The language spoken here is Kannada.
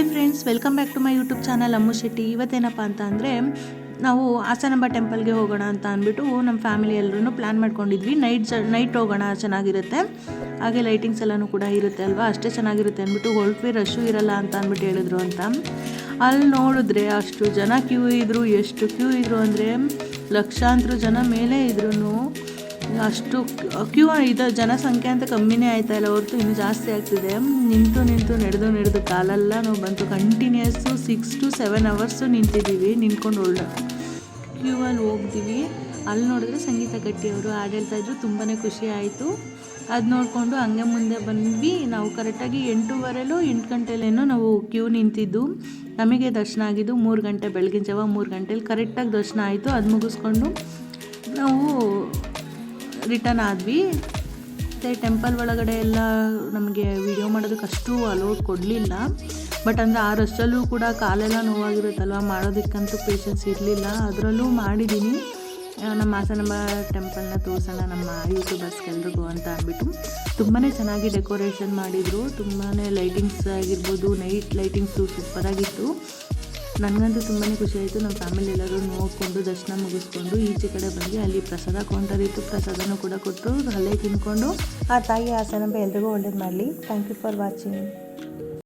Hi friends welcome back to my YouTube channel Ammu Shetty ಇವತ್ತೇನಪ್ಪ ಅಂತ ಅಂದರೆ, ನಾವು ಹಾಸನಾಂಬ ಟೆಂಪಲ್ಗೆ ಹೋಗೋಣ ಅಂತ ಅಂದ್ಬಿಟ್ಟು ನಮ್ಮ ಫ್ಯಾಮಿಲಿ ಎಲ್ಲರೂ ಪ್ಲ್ಯಾನ್ ಮಾಡ್ಕೊಂಡಿದ್ವಿ. ನೈಟ್ ನೈಟ್ ಹೋಗೋಣ ಚೆನ್ನಾಗಿರುತ್ತೆ. ಹಾಗೆ ಲೈಟಿಂಗ್ಸ್ ಎಲ್ಲನೂ ಕೂಡ ಇರುತ್ತೆ ಅಲ್ವಾ? ಅಷ್ಟೇ ಚೆನ್ನಾಗಿರುತ್ತೆ ಅಂದ್ಬಿಟ್ಟು ಹೊರಟ್ವಿ ರಶ್ಶು ಇರಲ್ಲ ಅಂತ ಅಂದ್ಬಿಟ್ಟು ಹೇಳಿದ್ರು ಅಂತ. ಅಲ್ಲಿ ನೋಡಿದ್ರೆ ಅಷ್ಟು ಜನ ಕ್ಯೂ ಇದ್ರು, ಎಷ್ಟು ಕ್ಯೂ ಇದ್ರು ಅಂದರೆ ಲಕ್ಷಾಂತರ ಜನ ಮೇಲೆ ಇದ್ರು ಅಷ್ಟು ಕ್ಯೂ ಇದು, ಜನಸಂಖ್ಯೆ ಅಂತ ಕಮ್ಮಿನೇ ಆಯ್ತಾ ಇಲ್ಲ, ಹೊರತು ಇನ್ನೂ ಜಾಸ್ತಿ ಆಗ್ತಿದೆ. ನಿಂತು ನಿಂತು ನಡೆದು ನಡೆದು ಕಾಲೆಲ್ಲ ನಾವು ಬಂತು. Continuous six to seven hours ನಿಂತಿದ್ದೀವಿ, ನಿಂತ್ಕೊಂಡು ಒಳ್ಳೆ ಕ್ಯೂ ಅಲ್ಲಿ ಹೋಗ್ತೀವಿ. ಅಲ್ಲಿ ನೋಡಿದ್ರೆ ಸಂಗೀತ ಗಟ್ಟಿಯವರು ಹಾಡು ಹೇಳ್ತಾ ಇದ್ರು ತುಂಬಾ ಖುಷಿ ಆಯಿತು. ಅದು ನೋಡಿಕೊಂಡು ಹಂಗೆ ಮುಂದೆ ಬಂದ್ವಿ. ನಾವು ಕರೆಕ್ಟಾಗಿ ಎಂಟೂವರೆಲೋ ಎಂಟು ಗಂಟೆಲೇನೋ ನಾವು ಕ್ಯೂ ನಿಂತಿದ್ದು. ನಮಗೆ ದರ್ಶನ ಆಗಿದ್ದು ಮೂರು ಗಂಟೆ, ಬೆಳಗಿನ ಜಾವ ಮೂರು ಗಂಟೇಲಿ ಕರೆಕ್ಟಾಗಿ ದರ್ಶನ ಆಯಿತು. ಅದು ಮುಗಿಸ್ಕೊಂಡು ನಾವು ರಿಟರ್ನ್ ಆದ್ವಿ. ಮತ್ತು ಟೆಂಪಲ್ ಒಳಗಡೆ ಎಲ್ಲ ನಮಗೆ ವಿಡಿಯೋ ಮಾಡೋದಕ್ಕೆ ಅಷ್ಟು ಅಲೋಡ್ ಕೊಡಲಿಲ್ಲ. ಬಟ್ ಅಂದರೆ ಆ ಕೂಡ ಕಾಲೆಲ್ಲ ನೋವಾಗಿರುತ್ತಲ್ವ? ಮಾಡೋದಕ್ಕಂತೂ ಪೇಷನ್ಸ್ ಇರಲಿಲ್ಲ. ಅದರಲ್ಲೂ ಮಾಡಿದ್ದೀನಿ ನಮ್ಮ ಹಾಸನಂಬ ಟೆಂಪಲ್ನ ತೋರಿಸೋಣ ನಮ್ಮ ಯೂಟ್ಯೂಬರ್ಸ್ಗೆಲ್ರಿಗೂ ಅಂತ ಅಂದ್ಬಿಟ್ಟು. ತುಂಬಾ ಚೆನ್ನಾಗಿ ಡೆಕೋರೇಷನ್ ಮಾಡಿದರು. ತುಂಬಾ ಲೈಟಿಂಗ್ಸ್ ಆಗಿರ್ಬೋದು ನೈಟ್ ಲೈಟಿಂಗ್ಸು ಸೂಪರಾಗಿತ್ತು. ನನಗಂತೂ ತುಂಬಾ ಖುಷಿ ಆಯಿತು. ನಮ್ಮ ಫ್ಯಾಮಿಲಿ ಎಲ್ಲರೂ ನೋಡಿಕೊಂಡು, ದರ್ಶನ ಮುಗಿಸ್ಕೊಂಡು, ಈಚೆ ಕಡೆ ಬಂದು ಅಲ್ಲಿ ಪ್ರಸಾದ ಕೌಂಟರ್ ಇತ್ತು. ಪ್ರಸಾದನೂ ಕೂಡ ಕೊಟ್ಟು ಅಲ್ಲೇ ತಿನ್ಕೊಂಡು, ಆ ತಾಯಿ ಹಾಸನಂಬ ಎಲ್ರಿಗೂ ಒಳ್ಳೇದು ಮಾಡಲಿ. Thank you for watching